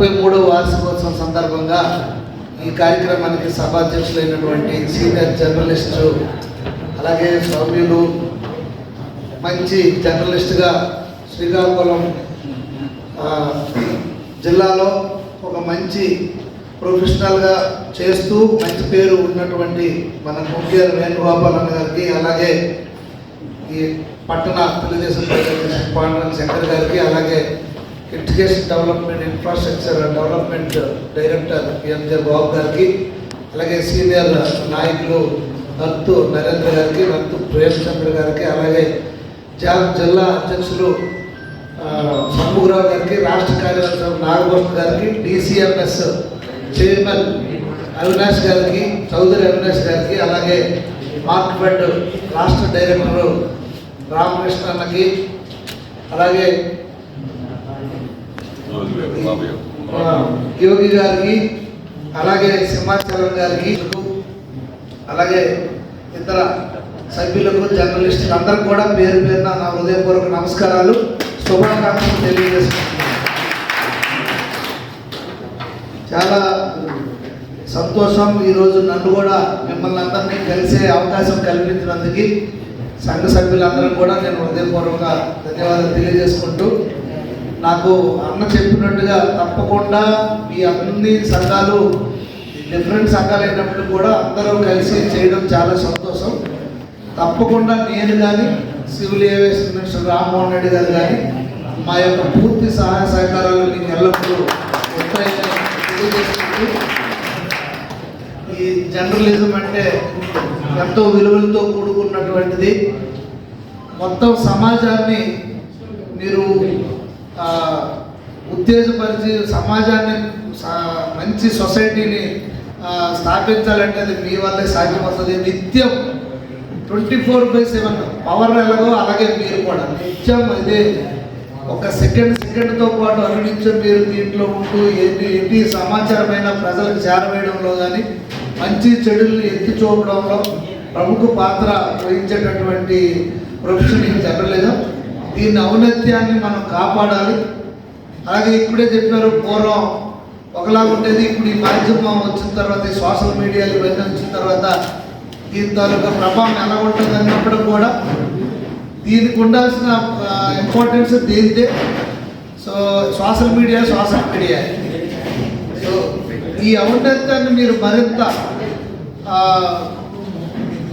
ముప్పై మూడవ వార్షికోత్సవం సందర్భంగా ఈ కార్యక్రమానికి సభాధ్యక్షులైనటువంటి సీనియర్ జర్నలిస్టు అలాగే సౌమ్యులు మంచి జర్నలిస్టుగా శ్రీకాకుళం జిల్లాలో ఒక మంచి ప్రొఫెషనల్గా చేస్తూ మంచి పేరు ఉన్నటువంటి మన కుంకేరు వేణుగోపాల్ అన్న గారికి అలాగే ఈ పట్టణ తెలుగుదేశం పార్టీ పాండవన్ శంకర్ గారికి అలాగే education development infrastructure development director PMJ Babu గారికి అలాగే సీనియర్ నాయకులు నత్తు నరేంద్ర గారికి నత్తు ప్రేమచంద్ర గారికి అలాగే జాబ్ జిల్లా అధ్యక్షులు ఆ, షణ్ముఖరావు గారికి రాష్ట్ర కార్యదర్శి నాగభూషణ్ గారికి డిసిఎంఎస్ చైర్మన్ అవినాష్ గారికి చౌదరి అవినాష్ గారికి అలాగే మార్క్ఫెడ్ రాష్ట్ర డైరెక్టర్ రామకృష్ణ అన్నకి అలాగే యోగి గారికి అలాగే సింహాచలం గారికి అలాగే ఇతర సభ్యులకు జర్నలిస్టులు అందరికి కూడా పేరు పేరున నా హృదయపూర్వక నమస్కారాలు. శుభాకాంక్షలు తెలియజేస్తున్నాను. చాలా సంతోషం ఈరోజు నన్ను కూడా మిమ్మల్ని అందరినీ కలిసే అవకాశం కల్పించినందుకు సంఘ సభ్యులందరూ కూడా నేను హృదయపూర్వక ధన్యవాదాలు తెలియజేసుకుంటూ నాకు అన్న చెప్పినట్టుగా తప్పకుండా మీ అన్ని సంఘాలు డిఫరెంట్ సంఘాలు అయినప్పుడు కూడా అందరూ కలిసి చేయడం చాలా సంతోషం. తప్పకుండా నేను కానీ civil aviation minister Rammohan Reddy గారు కానీ మా యొక్క పూర్తి సహాయ సహకారాలు మీకు ఎల్లప్పుడూ ఉంటాయని తెలియజేసుకుంటూ ఈ జర్నలిజం అంటే ఎంతో విలువలతో కూడుకున్నటువంటిది. మొత్తం సమాజాన్ని మీరు ఉత్తేజపరిచి సమాజాన్ని మంచి సొసైటీని స్థాపించాలంటే అది మీ వల్లే సాధ్యమవుతుంది. నిత్యం twenty four by seven power ఎలాగో అలాగే మీరు కూడా నిత్యం అదే ఒక సెకండ్ సెకండ్తో పాటు అనునిత్యం మీరు దీంట్లో ఉంటూ ఎన్ని ఎన్ని సమాచారమైన ప్రజలకు చేరవేయడంలో కానీ మంచి చెడుల్ని ఎత్తి చూపడంలో ప్రముఖ పాత్ర వహించేటటువంటి ప్రొఫెషన్ నేను చెప్పలేదు? దీని ఔన్నత్యాన్ని మనం కాపాడాలి. అలాగే ఇప్పుడే చెప్పారు పూర్వం ఒకలాగా ఉండేది ఇప్పుడు ఈ మాధ్యమం వచ్చిన తర్వాత ఈ సోషల్ మీడియా ఇవన్నీ వచ్చిన తర్వాత దీని తాలూకా ప్రభావం ఎలా ఉంటుంది అన్నప్పుడు కూడా దీనికి ఉండాల్సిన importance దీనిదే? So social media social media. So ఈ ఔన్నత్యాన్ని మీరు మరింత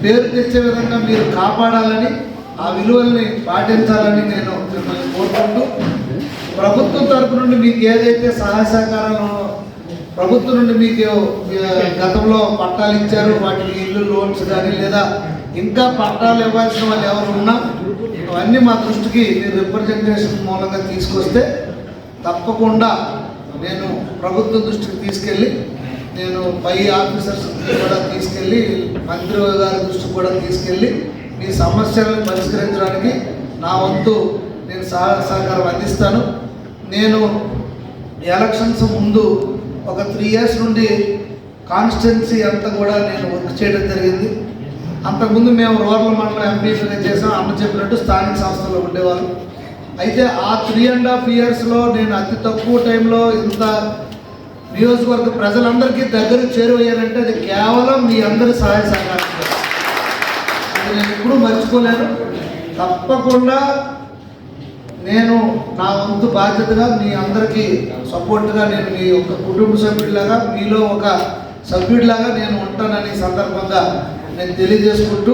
పేరు తెచ్చే విధంగా మీరు కాపాడాలని ఆ విలువల్ని పాటించాలని నేను మిమ్మల్ని కోరుకుంటూ ప్రభుత్వం తరపు నుండి మీకు ఏదైతే సహాయ సహకారాలు ప్రభుత్వం నుండి మీకు గతంలో పట్టాలు ఇచ్చారు వాటికి ఇల్లు లోన్స్ కానీ లేదా ఇంకా పట్టాలు ఇవ్వాల్సిన వాళ్ళు ఎవరు ఉన్నా అవన్నీ మా దృష్టికి మీరు రిప్రజెంటేషన్ మూలంగా తీసుకొస్తే తప్పకుండా నేను ప్రభుత్వం దృష్టికి తీసుకెళ్ళి నేను పై ఆఫీసర్స్ కూడా తీసుకెళ్ళి మంత్రి గారి దృష్టికి కూడా తీసుకెళ్ళి ఈ సమస్యలను పరిష్కరించడానికి నా వంతు నేను సహాయ సహకారం అందిస్తాను. నేను ఎలక్షన్స్ ముందు ఒక త్రీ ఇయర్స్ నుండి కాన్స్టిట్యున్సీ అంతా కూడా నేను వర్క్ చేయడం జరిగింది. అంతకుముందు మేము రూరల్ మండలం ఎంపీగా చేసాం అమ్మ చెప్పినట్టు స్థానిక సంస్థలో ఉండేవాళ్ళం. అయితే ఆ త్రీ అండ్ హాఫ్ ఇయర్స్లో నేను అతి తక్కువ టైంలో ఇంత నియోజకవర్గ ప్రజలందరికీ దగ్గర చేరువయ్యానంటే అది కేవలం మీ అందరి సహాయ సహకారం. నేను ఎప్పుడూ మర్చిపోలేను. తప్పకుండా నేను నా వంతు బాధ్యతగా మీ అందరికీ సపోర్ట్గా నేను మీ ఒక కుటుంబ సభ్యుడిలాగా మీలో ఒక సభ్యుడిలాగా నేను ఉంటానని సందర్భంగా నేను తెలియజేసుకుంటూ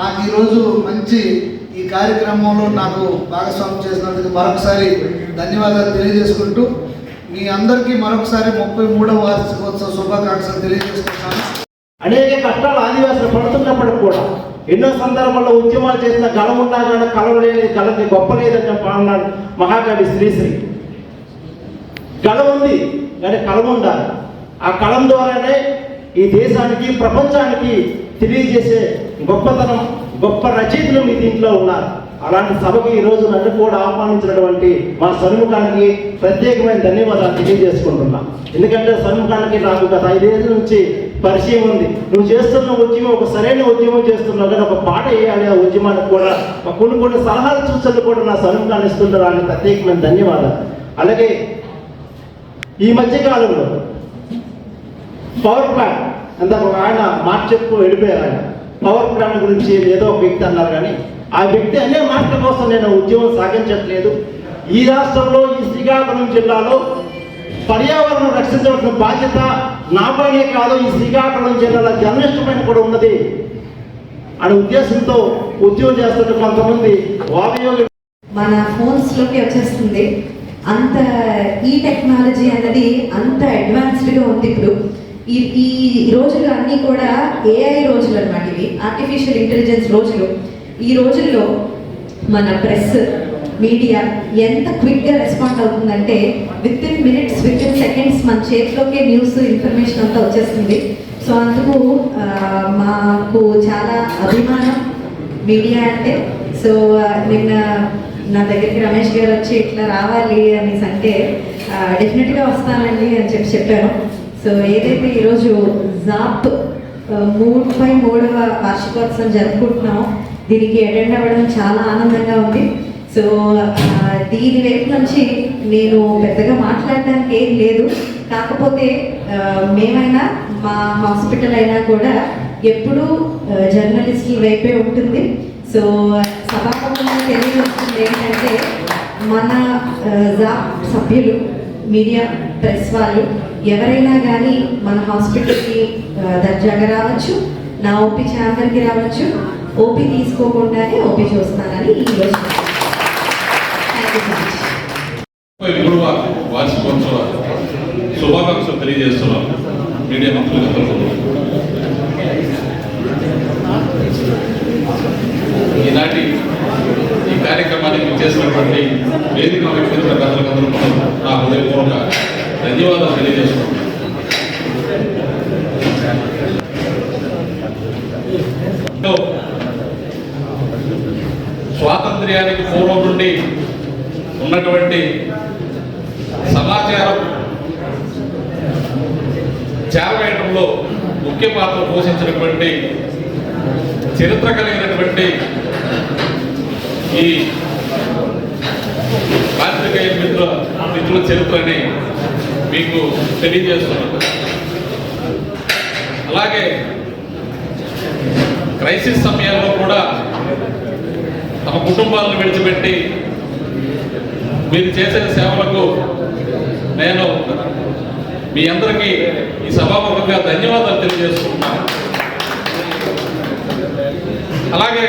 నాకు ఈరోజు మంచి ఈ కార్యక్రమంలో నాకు భాగస్వామ్యం చేసినందుకు మరొకసారి ధన్యవాదాలు తెలియజేసుకుంటూ మీ అందరికీ మరొకసారి ముప్పై మూడవ వార్షికోత్సవ శుభాకాంక్షలు తెలియజేసుకుంటున్నాను. అనేక కష్టాలు ఆదివాసులు పడుతున్నప్పటికి కూడా ఎన్నో సందర్భాల్లో ఉద్యమాలు చేసిన గలం ఉన్నా కానీ కలం లేని కళకి గొప్ప లేదని అన్నాడు మహాకవి శ్రీశ్రీ. కళ ఉంది కానీ కలం ఉండాలి. ఆ కలం ద్వారానే ఈ దేశానికి ప్రపంచానికి తెలియజేసే గొప్పతనం గొప్ప రచయితలు మీ దీంట్లో ఉన్నారు. అలాంటి సభకు ఈ రోజు నన్ను కూడా ఆహ్వానించినటువంటి మా సన్ముఖానికి ప్రత్యేకమైన ధన్యవాదాలు తెలియజేసుకుంటున్నా. ఎందుకంటే సన్ముఖానికి నాకు గత ఐదేళ్ళ నుంచి పరిచయం ఉంది. నువ్వు చేస్తున్న ఉద్యమం ఒక సరైన ఉద్యమం చేస్తున్నావు కానీ ఒక పాట వేయాలి ఆ ఉద్యమానికి కూడా. కొన్ని కొన్ని సలహాలు సూచనలు కూడా నా సన్ముఖాన్ని ఇస్తుంటారు. ప్రత్యేకమైన ధన్యవాదాలు. అలాగే ఈ మధ్య కాలంలో పవర్ ప్లాంట్ అంత ఒక ఆయన మాట చెప్పు వెళ్ళిపోయారు ఆయన. పవర్ ప్లాంట్ గురించి ఏదో ఒక వ్యక్తి అన్నారు కానీ ఆ వ్యక్తి అనే మాటల కోసం నేను ఉద్యమం సాగించట్లేదు. ఈ రాష్ట్రంలో ఈ శ్రీకాకుళం జిల్లాలో పర్యావరణం రక్షించవలసిన బాధ్యత నాపైనే కాదు ఈ శ్రీకాకుళం జిల్లాలో జర్నలిస్టుపైన కూడా ఉన్నది. అనే ఉద్దేశంతో ఉద్యోగం చేస్తున్న కొంతమంది వామయోగి మన ఫోన్స్లోకి వచ్చేస్తుంది. అంత ఈ టెక్నాలజీ అనేది అంత అడ్వాన్స్డ్గా ఉంది ఇప్పుడు. ఈ ఈ రోజులు అన్నీ కూడా ఏఐ రోజులు అనమాట ఇవి. ఆర్టిఫిషియల్ ఇంటెలిజెన్స్ రోజులు. ఈ రోజుల్లో మన ప్రెస్ మీడియా ఎంత క్విక్గా రెస్పాండ్ అవుతుందంటే within minutes within seconds మన చేతిలోకే న్యూస్ ఇన్ఫర్మేషన్ అంతా వచ్చేస్తుంది. సో అందుకు మాకు చాలా అభిమానం మీడియా అంటే. సో నిన్న నా దగ్గరికి రమేష్ గారు వచ్చి ఇట్లా రావాలి అనేసి అంటే డెఫినెట్గా వస్తానండి అని చెప్పి చెప్పాను. సో ఏదైతే ఈరోజు జాప్ ఆ, మూడు బై మూడవ వార్షికోత్సవం జరుపుకుంటున్నాం దీనికి అటెండ్ అవ్వడం చాలా ఆనందంగా ఉంది. సో దీని వైపు నుంచి నేను పెద్దగా మాట్లాడడానికి ఏం లేదు. కాకపోతే మేమైనా మా హాస్పిటల్ అయినా కూడా ఎప్పుడూ జర్నలిస్ట్ జర్నలిస్టుల వైపే ఉంటుంది. సో సభాపతి తెలియజేస్తుంది ఏంటంటే మన జాబ్ సభ్యులు మీడియా ప్రెస్ వాళ్ళు ఎవరైనా కానీ మన హాస్పిటల్కి దర్జాగా రావచ్చు నా ఓపీ ఛాంబర్కి రావచ్చు ఓపీ తీసుకోకుండానే ఓపీ చూస్తానని ఈరోజు థ్యాంక్ వార్షికోత్సవ శుభాకాంక్షలు తెలియజేస్తున్నాం. మీడియా మిత్రులందరూ ఈనాటి కార్యక్రమానికి చేసినటువంటి వేదిక వ్యక్తుల పెద్దలందరూ నా హృదయపూర్వక ధన్యవాదాలు తెలియజేస్తున్నాం స్వాతంత్ర్యానికి పూర్వం నుండి ఉన్నటువంటి సమాచారం చేరవేయడంలో ముఖ్య పాత్ర పోషించినటువంటి చరిత్ర కలిగినటువంటి ఈ పాత్రికేయ మిత్రుల మిత్రుల చరిత్రని మీకు తెలియజేస్తున్నాను అలాగే క్రైసిస్ సమయాల్లో కూడా తమ కుటుంబాలను విడిచిపెట్టి మీరు చేసే సేవలకు నేను మీ అందరికీ ఈ సభాముఖంగా ధన్యవాదాలు తెలియజేస్తున్నాను. అలాగే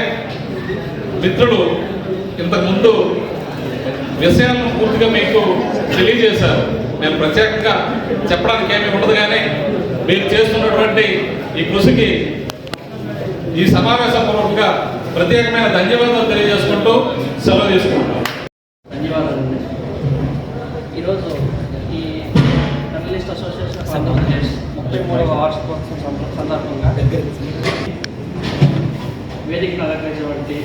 మిత్రుడు ఇంతకుముందు విషయాలను పూర్తిగా మీకు తెలియజేశారు. నేను ప్రత్యేకంగా చెప్పడానికి ఏమీ ఉండదు కానీ మీరు చేస్తున్నటువంటి ఈ కృషికి ఈ సమావేశపూర్వకంగా ప్రత్యేకమైన ధన్యవాదాలు తెలియజేసుకుంటూ సెలవు తీసుకుంటాం ధన్యవాదాలు ఈరోజు ఈ జర్నలిస్ట్ అసోసియేషన్ ముప్పై మూడవ వార్షికోత్సవం సందర్భంగా వేదికను అలంకరించినటువంటి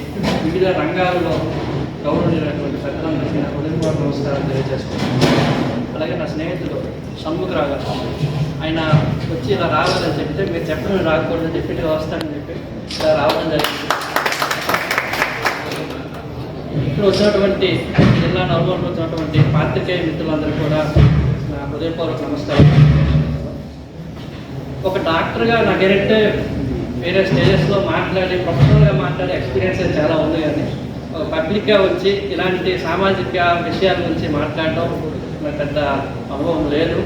వివిధ రంగాల్లో గౌరవించినటువంటి పెద్దలందరికీ నా హృదయపూర్వక నమస్కారం తెలియజేసుకుంటున్నాను. అలాగే నా స్నేహితుడు షణ్ముఖరావు గారు ఆయన వచ్చి ఇలా రావాలని చెప్తే మీరు చెప్పడం రాకూడదని చెప్పి "నేను వస్తానని చెప్పి ఇలా రావడం జరిగింది. ఇక్కడ వచ్చినటువంటి జిల్లా నలుగురు వచ్చినటువంటి పాత్రికేయ మిత్రులందరూ కూడా నా హృదయపూర్వక నమస్కారం ఒక డాక్టర్గా నా నాకేంటంటే వేరే స్టేజెస్లో మాట్లాడి ప్రొఫెషనల్గా మాట్లాడే ఎక్స్పీరియన్స్ చాలా ఉంది కానీ పబ్లిక్గా వచ్చి ఇలాంటి సామాజిక విషయాల గురించి మాట్లాడడం నాకు పెద్ద అనుభవం లేదు.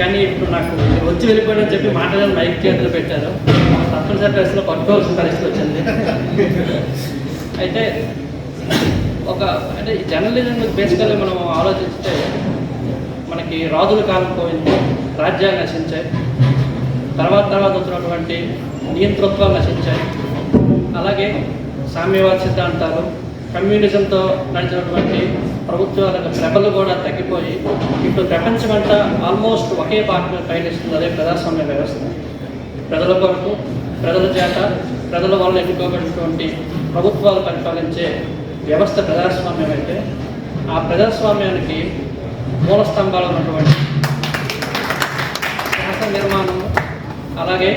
కానీ ఇప్పుడు నాకు వచ్చి వెళ్ళిపోయిన చెప్పి మాట్లాడాలని మైక్ చేతులు పెట్టారు. తప్పనిసరి పరిస్థితిలో పట్టుకోవాల్సిన పరిస్థితి వచ్చింది. అయితే ఒక అంటే జర్నలిజం బేసికల్గా మనం ఆలోచిస్తే మనకి రాజుల కాలం పోయింది రాజ్యాలు నశించాయి. తర్వాత తర్వాత వచ్చినటువంటి నియంతృత్వాలు నశించాయి. అలాగే సామ్యవాద సిద్ధాంతాలు కమ్యూనిజంతో నడిచినటువంటి ప్రభుత్వాల ప్రభలు కూడా తగ్గిపోయి ఇప్పుడు ప్రపంచమంతా ఆల్మోస్ట్ ఒకే పార్టీ పయనిస్తుంది అదే ప్రజాస్వామ్య వ్యవస్థ. ప్రజల కొరకు ప్రజల చేత ప్రజల వల్ల ఎన్నుకోబడినటువంటి ప్రభుత్వాలు పరిపాలించే వ్యవస్థ ప్రజాస్వామ్యం అయితే ఆ ప్రజాస్వామ్యానికి మూల స్తంభాలు ఉన్నటువంటి శాసన నిర్మాణం అలాగే